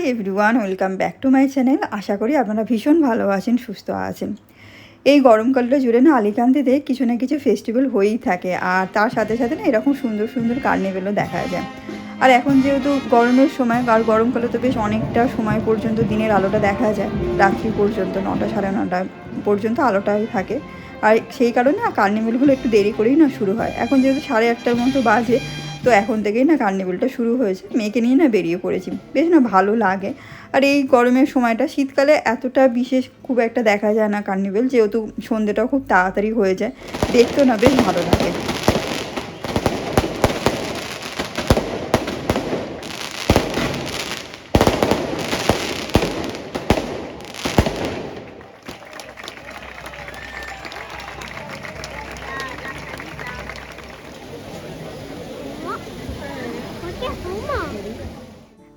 Hi everyone, welcome back to my channel. আশা করি আপনারা ভীষণ ভালো আছেন, সুস্থ আছেন। এই গরমকালটা জুড়ে না আলিকান্দিতে কিছু না কিছু ফেস্টিভ্যাল হয়েই থাকে। আর তার সাথে সাথে না এরকম সুন্দর সুন্দর কার্নিভেলও দেখা যায়। আর এখন যেহেতু গরমের সময়, আর গরমকালে তো বেশ অনেকটা সময় পর্যন্ত দিনের আলোটা দেখা যায়। রাত্রি পর্যন্ত, নটা সাড়ে নটা পর্যন্ত আলোটাই থাকে। আর সেই কারণে কার্নিভেলগুলো একটু দেরি করেই না শুরু হয়। এখন যেহেতু সাড়ে আটটার মতো বাজে তো এখন থেকেই না কার্নিভেলটা শুরু হয়েছে। মেয়েকে নিয়ে না বেরিয়ে পড়েছি। বেশ না ভালো লাগে। আর এই গরমের সময়টা শীতকালে এতটা বিশেষ খুব একটা দেখা যায় না কার্নিভেল, যেহেতু সন্ধ্যেটাও খুব তাড়াতাড়ি হয়ে যায়। দেখতেও না বেশ ভালো লাগে।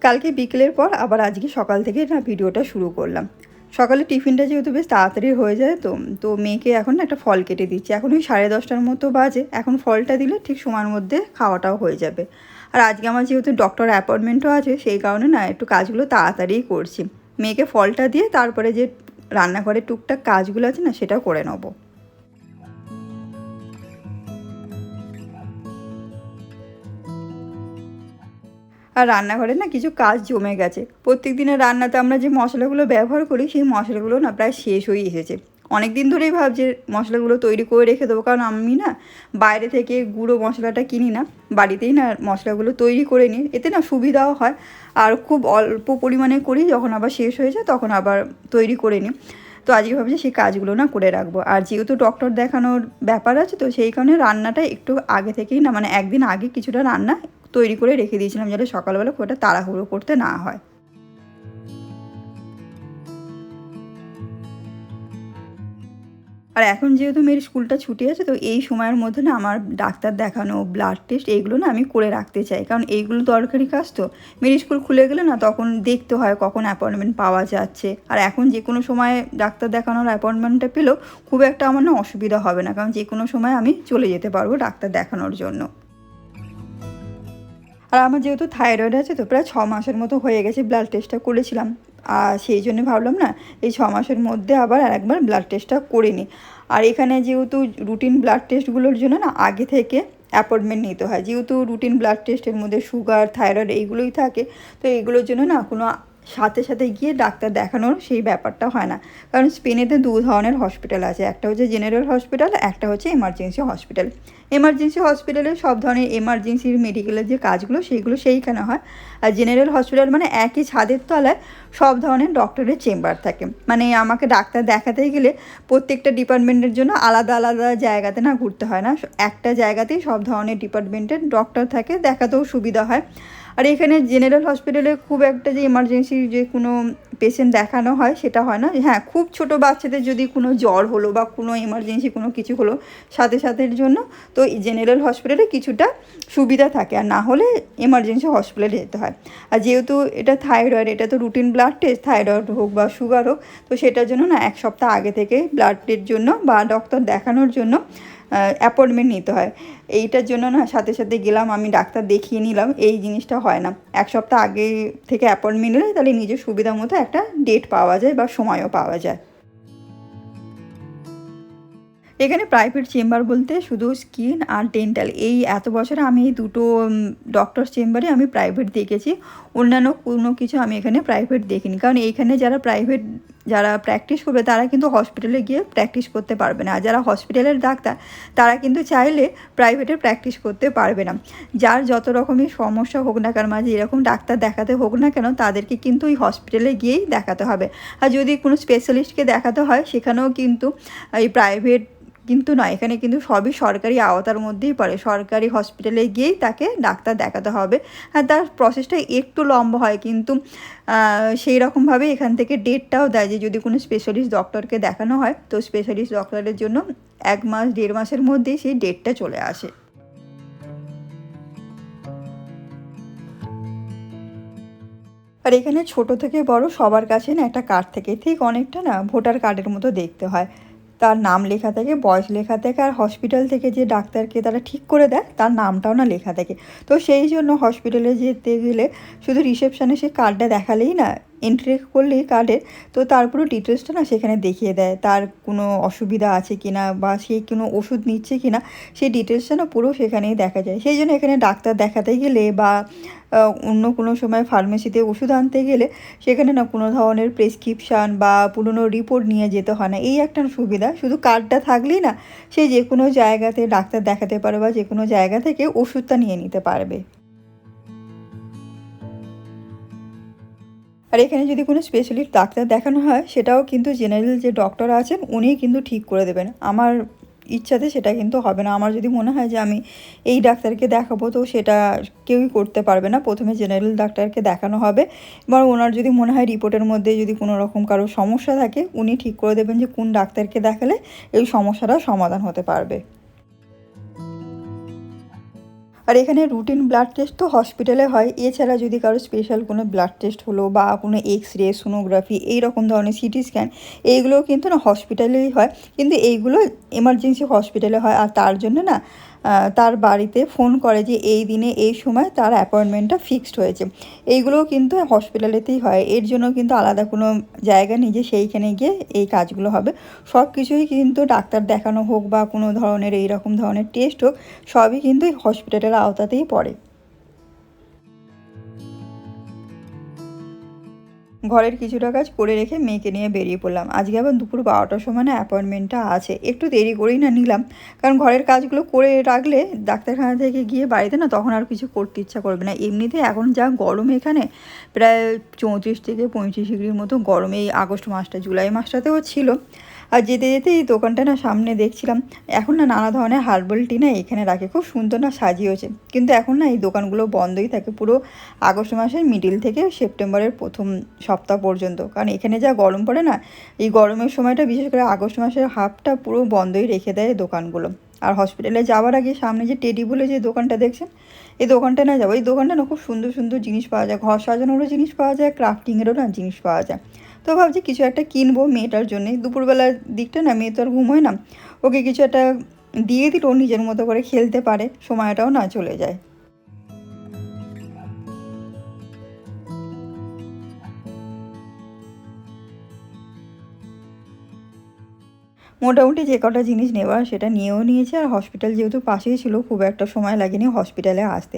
কালকে বিকেলের পর আবার আজকে সকাল থেকে না ভিডিওটা শুরু করলাম। সকালে টিফিনটা যেহেতু বেশ তাড়াতাড়ি হয়ে যায় তো তো মেয়েকে এখন একটা ফল কেটে দিচ্ছি। এখন ওই সাড়ে দশটার মতো বাজে, এখন ফলটা দিলে ঠিক সময়ের মধ্যে খাওয়াটাও হয়ে যাবে। আর আজকে আমার যেহেতু ডক্টর অ্যাপয়েন্টমেন্টও আছে, সেই কারণে না একটু কাজগুলো তাড়াতাড়িই করছি। মেয়েকে ফলটা দিয়ে তারপরে যে রান্নাঘরে টুকটাক কাজগুলো আছে না সেটাও করে নেব। আর রান্নাঘরে না কিছু কাজ জমে গেছে। প্রত্যেক দিনের রান্নাতে আমরা যে মশলাগুলো ব্যবহার করি, সেই মশলাগুলো না প্রায় শেষ হয়ে এসেছে। অনেক দিন ধরেই ভাবছি মশলাগুলো তৈরি করে রেখে দেবো। কারণ আমি না বাইরে থেকে গুঁড়ো মশলাটা কিনি না, বাড়িতেই না মশলাগুলো তৈরি করে নিই। এতে না সুবিধাও হয়। আর খুব অল্প পরিমাণে করি, যখন আবার শেষ হয়ে যায় তখন আবার তৈরি করে নিই। তো আজকে ভাবছি সেই কাজগুলো না করে রাখব। আর যেহেতু ডক্টর দেখানোর ব্যাপার আছে, তো সেই কারণে রান্নাটা একটু আগে থেকেই না মানে একদিন আগে কিছুটা রান্না তৈরি করে রেখে দিয়েছিলাম যাতে সকালবেলা খুব একটা তাড়াহুড়ো করতে না হয়। আর এখন যেহেতু মেয়ের স্কুলটা ছুটি আছে, তো এই সময়ের মধ্যে না আমার ডাক্তার দেখানো ব্লাড টেস্ট এইগুলো না আমি করে রাখতে চাই। কারণ এইগুলো দরকারি কাজ তো। মেয়ের স্কুল খুলে গেলে না তখন দেখতে হয় কখন অ্যাপয়েন্টমেন্ট পাওয়া যাচ্ছে। আর এখন যে কোনো সময় ডাক্তার দেখানোর অ্যাপয়েন্টমেন্টটা পেলেও খুব একটা আমার না অসুবিধা হবে না। কারণ যে কোনো সময় আমি চলে যেতে পারব ডাক্তার দেখানোর জন্য। আর আমার যেহেতু থাইরয়েড আছে তো প্রায় ছ মাসের মতো হয়ে গেছে ব্লাড টেস্টটা করেছিলাম। আর সেই জন্য ভাবলাম না, এই ছ মাসের মধ্যে আবার আরেকবার ব্লাড টেস্টটা করে নিই আর এখানে যেহেতু রুটিন ব্লাড টেস্টগুলোর জন্য না আগে থেকে অ্যাপয়েন্টমেন্ট নিতে হয়। যেহেতু রুটিন ব্লাড টেস্টের মধ্যে সুগার থাইরয়েড এইগুলোই থাকে, তো এইগুলোর জন্য না কোনো সাথে সাথে গিয়ে ডাক্তার দেখানোর সেই ব্যাপারটা হয় না। কারণ স্পেনেতে দু ধরনের হসপিটাল আছে। একটা হচ্ছে জেনারেল হসপিটাল, একটা হচ্ছে এমার্জেন্সি হসপিটাল। এমার্জেন্সি হসপিটালে সব ধরনের এমার্জেন্সির মেডিকেলের যে কাজগুলো সেইগুলো সেইখানে হয়। আর জেনারেল হসপিটাল মানে একই ছাদের তলায় সব ধরনের ডক্টরের চেম্বার থাকে। মানে আমাকে ডাক্তার দেখাতে গেলে প্রত্যেকটা ডিপার্টমেন্টের জন্য আলাদা আলাদা জায়গাতে না ঘুরতে হয় না। একটা জায়গাতেই সব ধরনের ডিপার্টমেন্টের ডক্টর থাকে। দেখাতেও সুবিধা হয়। আর এখানে জেনারেল হসপিটালে খুব একটা যে এমার্জেন্সি যে কোনো পেশেন্ট দেখানো হয়, সেটা হয় না। হ্যাঁ খুব ছোট বাচ্চাদের যদি কোনো জ্বর হলো বা কোনো এমার্জেন্সি কোনো কিছু হলো সাথে সাথের জন্য, তো জেনারেল হসপিটালে কিছুটা সুবিধা থাকে। আর না হলে এমার্জেন্সি হসপিটালে যেতে হয়। আর যেহেতু এটা থাইরয়েড এটা তো রুটিন ব্লাড টেস্ট থাইরয়েড হোক বা সুগার হোক, তো সেটার জন্য না এক সপ্তাহ আগে থেকে ব্লাড ব্লাডের জন্য বা ডক্টর দেখানোর জন্য অ্যাপয়েন্টমেন্ট নিতে হয়। এইটার জন্য না সাথে সাথে গেলাম, আমি ডাক্তার দেখিয়ে নিলাম, এই জিনিসটা হয় না। এক সপ্তাহ আগে থেকে অ্যাপয়েন্টমেন্ট নিলে তাহলে নিজের সুবিধা মতো একটা ডেট পাওয়া যায় বা সময়ও পাওয়া যায়। এখানে প্রাইভেট চেম্বার বলতে শুধু স্কিন আর ডেন্টাল এই এত বছরে আমি এই দুটো ডক্টর চেম্বারে আমি প্রাইভেট দেখেছি। অন্যান্য কোনো কিছু আমি এখানে প্রাইভেট দেখিনি। কারণ এইখানে যারা প্রাইভেট যারা প্র্যাকটিস করবে, তারা কিন্তু হসপিটালে গিয়ে প্র্যাকটিস করতে পারবে না। আর যারা হসপিটালের ডাক্তার, তারা কিন্তু চাইলে প্রাইভেটে প্র্যাকটিস করতে পারবে না। যার যত রকমই সমস্যা হোক না কেন মাঝে এরকম ডাক্তার দেখাতে হোক না কেন, তাদেরকে কিন্তু ওই হসপিটালে গিয়েই দেখাতে হবে। আর যদি কোনো স্পেশালিস্টকে দেখাতে হয়, সেখানেও কিন্তু এই প্রাইভেট কিন্তু নয় এখানে কিন্তু সবই সরকারি আওতার মধ্যেই পড়ে। সরকারি হসপিটালে গিয়েই তাকে ডাক্তার দেখাতে হবে। হ্যাঁ তার প্রসেসটা একটু লম্বা হয় কিন্তু সেই রকমভাবে এখান থেকে ডেটটাও দেয় যে, যদি কোনো স্পেশালিস্ট ডক্টরকে দেখানো হয়, তো স্পেশালিস্ট ডক্টরের জন্য এক মাস, দেড় মাসের মধ্যেই সেই ডেটটা চলে আসে। আর এখানে ছোট থেকে বড় সবার কাছে না একটা কার্ড থেকে। ঠিক অনেকটা না, ভোটার কার্ডের মতো দেখতে হয়। তার নাম লেখা থাকে, বয়স লেখা থাকে আর হসপিটাল থেকে যে ডাক্তারকে তারা ঠিক করে দেয়, তার নামটাও না লেখা থাকে। তো সেই জন্য হসপিটালে যেতে গেলে শুধু রিসেপশানে সে কার্ডটা দেখালেই না এন্ট্রি করলেই কার্ডের, তো তার পুরো ডিটেলসটা না সেখানে দেখিয়ে দেয়, তার কোনো অসুবিধা আছে কি না বা সে কোনো ওষুধ নিচ্ছে কি না সেই ডিটেলসটা না পুরো সেখানেই দেখা যায়। সেই জন্য এখানে ডাক্তার দেখাতে গেলে বা অন্য কোনো সময় ফার্মেসিতে ওষুধ আনতে গেলে সেখানে না কোনো ধরনের প্রেসক্রিপশান বা পুরনো রিপোর্ট নিয়ে যেতে হয় না। এই একটা সুবিধা, শুধু কার্ডটা থাকলেই না, সে যে কোনো জায়গাতে ডাক্তার দেখাতে পারে বা যে কোনো জায়গা থেকে ওষুধটা নিয়ে নিতে পারবে। আর এখানে যদি কোনো স্পেশালিস্ট ডাক্তার দেখানো হয়, সেটাও কিন্তু জেনারেল যে ডক্টর আছেন, উনিই কিন্তু ঠিক করে দেবেন। আমার ইচ্ছাতে সেটা কিন্তু হবে না। আমার যদি মনে হয় যে আমি এই ডাক্তারকে দেখাবো, তো সেটা কেউই করতে পারবে না। প্রথমে জেনারেল ডাক্তারকে দেখানো হবে। এবার ওনার যদি মনে হয় রিপোর্টের মধ্যে যদি কোনো রকম কারও সমস্যা থাকে, উনি ঠিক করে দেবেন যে কোন ডাক্তারকে দেখালে এই সমস্যাটা সমাধান হতে পারবে। আর এখানে রুটিন ব্লাড টেস্ট তো হসপিটালে হয়। এছাড়া যদি কারও স্পেশাল কোনো ব্লাড টেস্ট হলো বা কোনো এক্স রে সোনোগ্রাফি এই রকম ধরনের সিটি স্ক্যান এইগুলো কিন্তু না হসপিটালেই হয়। কিন্তু এইগুলো এমার্জেন্সি হসপিটালে হয়। আর তার জন্য না তার বাড়িতে ফোন করে যে এই দিনে এই সময় তার অ্যাপয়েন্টমেন্টটা ফিক্সড হয়েছে। এইগুলোও কিন্তু হসপিটালেতেই হয়। এর জন্য কিন্তু আলাদা কোনো জায়গা নিজে সেইখানে গিয়ে এই কাজগুলো হবে। সব কিছুই কিন্তু ডাক্তার দেখানো হোক বা কোনো ধরনের এই রকম ধরনের টেস্ট হোক, সবই কিন্তু হসপিটালের আওতাতেই পড়ে। ঘরের কিছুটা কাজ করে রেখে মেয়েকে নিয়ে বেরিয়ে পড়লাম। আজকে আবার দুপুর বারোটার সময় না অ্যাপয়েন্টমেন্টটা আছে। একটু দেরি করেই না নিলাম। কারণ ঘরের কাজগুলো করে রাখলে ডাক্তারখানা থেকে গিয়ে বাড়িতে না তখন আর কিছু করতে ইচ্ছা করবে না। এমনিতে এখন যা গরম এখানে, প্রায় চৌত্রিশ থেকে পঁয়ত্রিশ ডিগ্রির মতো গরম। এই আগস্ট মাসটা, জুলাই মাসটাতেও ছিল। আর যেতে যেতে এই দোকানটা না সামনে দেখছিলাম। এখন না নানা ধরনের হার্বাল টি না এখানে রাখে। খুব সুন্দর না সাজিয়েছে। কিন্তু এখন না এই দোকানগুলো বন্ধই থাকে পুরো আগস্ট মাসের মিডিল থেকে সেপ্টেম্বরের প্রথম সপ্তাহ পর্যন্ত। কারণ এখানে যা গরম পড়ে না, এই গরমের সময়টা বিশেষ করে আগস্ট মাসের হাফটা পুরো বন্ধই রেখে দেয় দোকানগুলো। আর হসপিটালে যাওয়ার আগে সামনে যে টেডি বলে যে দোকানটা দেখছেন, এই দোকানটা না যাব। এই দোকানটা না খুব সুন্দর সুন্দর জিনিস পাওয়া যায়। ঘর সাজানোরও জিনিস পাওয়া যায় ক্রাফটিংয়েরও না জিনিস পাওয়া যায়। তো ভাবছি কিছু একটা কিনবো মেয়েটার জন্যে। দুপুরবেলার দিকটা না, মেয়ে তো আর ঘুম হয় না। ওকে কিছু একটা দিয়ে দিল, নিজের মতো করে খেলতে পারে। সময়টাও না চলে যায়। মোটামুটি যে কটা জিনিস নেওয়ার সেটা নিয়েও নিয়েছে। আর হসপিটাল যেহেতু পাশেই ছিল, খুব একটা সময় লাগেনি হসপিটালে আসতে।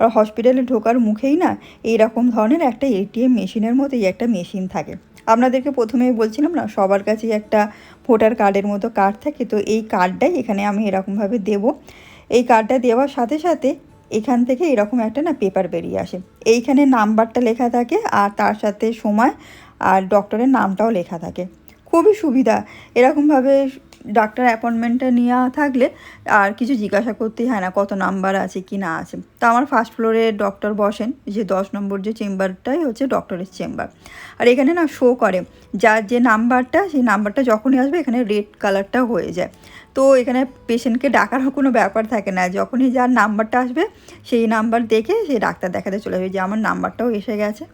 আর হসপিটালে ঢোকার মুখেই না এইরকম ধরনের একটা এটিএম মেশিনের মতোই একটা মেশিন থাকে। আপনাদেরকে প্রথমেই বলছিলাম না, সবার কাছেই একটা ভোটার কার্ডের মতো কার্ড থাকে। তো এই কার্ডটাই এখানে আমি এরকমভাবে দেব। এই কার্ডটা দেওয়ার সাথে সাথে এখান থেকে এরকম একটা না পেপার বেরিয়ে আসে। এইখানে নাম্বারটা লেখা থাকে আর তার সাথে সময় আর ডক্টরের নামটাও লেখা থাকে। খুবই সুবিধা। এরকমভাবে ডাক্তার অ্যাপয়েন্টমেন্টটা নেওয়া থাকলে আর কিছু জিজ্ঞাসা করতেই হয় না কত নাম্বার আছে, কি না আছে। তো আমার ফার্স্ট ফ্লোরে ডক্টর বসেন যে দশ নম্বর যে চেম্বারটাই হচ্ছে ডক্টরের চেম্বার আর এখানে না শো করে, যার যে নাম্বারটা সেই নাম্বারটা যখনই আসবে এখানে রেড কালারটা হয়ে যায়। তো এখানে পেশেন্টকে ডাকারও কোনো ব্যাপার থাকে না, যখনই যার নাম্বারটা আসবে, সেই নাম্বার দেখে সে ডাক্তার দেখাতে চলে যাবে যে আমার নাম্বারটাও এসে গেছে।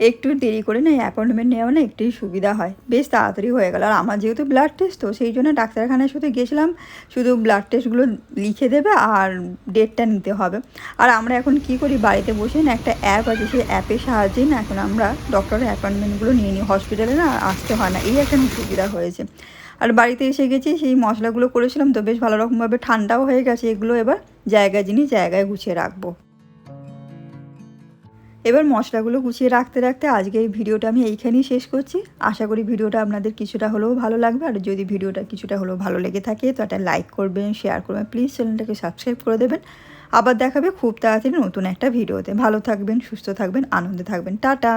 একটু দেরি করে না অ্যাপয়েন্টমেন্ট নেওয়া না একটুই সুবিধা হয়। বেশ তাড়াতাড়ি হয়ে গেল। আর আমার যেহেতু ব্লাড টেস্ট তো সেই জন্য ডাক্তারখানায় শুধু গেছিলাম, শুধু ব্লাড টেস্টগুলো লিখে দেবে আর ডেটটা নিতে হবে। আর আমরা এখন কি করি? বাড়িতে বসে না একটা অ্যাপ আছে, সেই অ্যাপের সাহায্যেই না এখন আমরা ডক্টরের অ্যাপয়েন্টমেন্টগুলো নিয়ে নিই। হসপিটালে না আসতে হয় না। এই একটা সুবিধা হয়েছে। আর বাড়িতে এসে গেছি, সেই মশলাগুলো করেছিলাম, তো বেশ ভালো রকমভাবে ঠান্ডাও হয়ে গেছে। এগুলো এবার জায়গা জিনিস জায়গায় গুছিয়ে রাখব। এবার মশলাগুলো গুছিয়ে রাখতে রাখতে আজকে এই ভিডিওটা আমি এইখানেই শেষ করছি। আশা করি ভিডিওটা আপনাদের কিছুটা হলেও ভালো লাগবে। আর যদি ভিডিওটা কিছুটা হলেও ভালো লেগে থাকে, তো একটা লাইক করবেন শেয়ার করবেন প্লিজ চ্যানেলটাকে সাবস্ক্রাইব করে দেবেন। আবার দেখাবে খুব তাড়াতাড়ি নতুন একটা ভিডিওতে। ভালো থাকবেন, সুস্থ থাকবেন, আনন্দে থাকবেন। টাটা!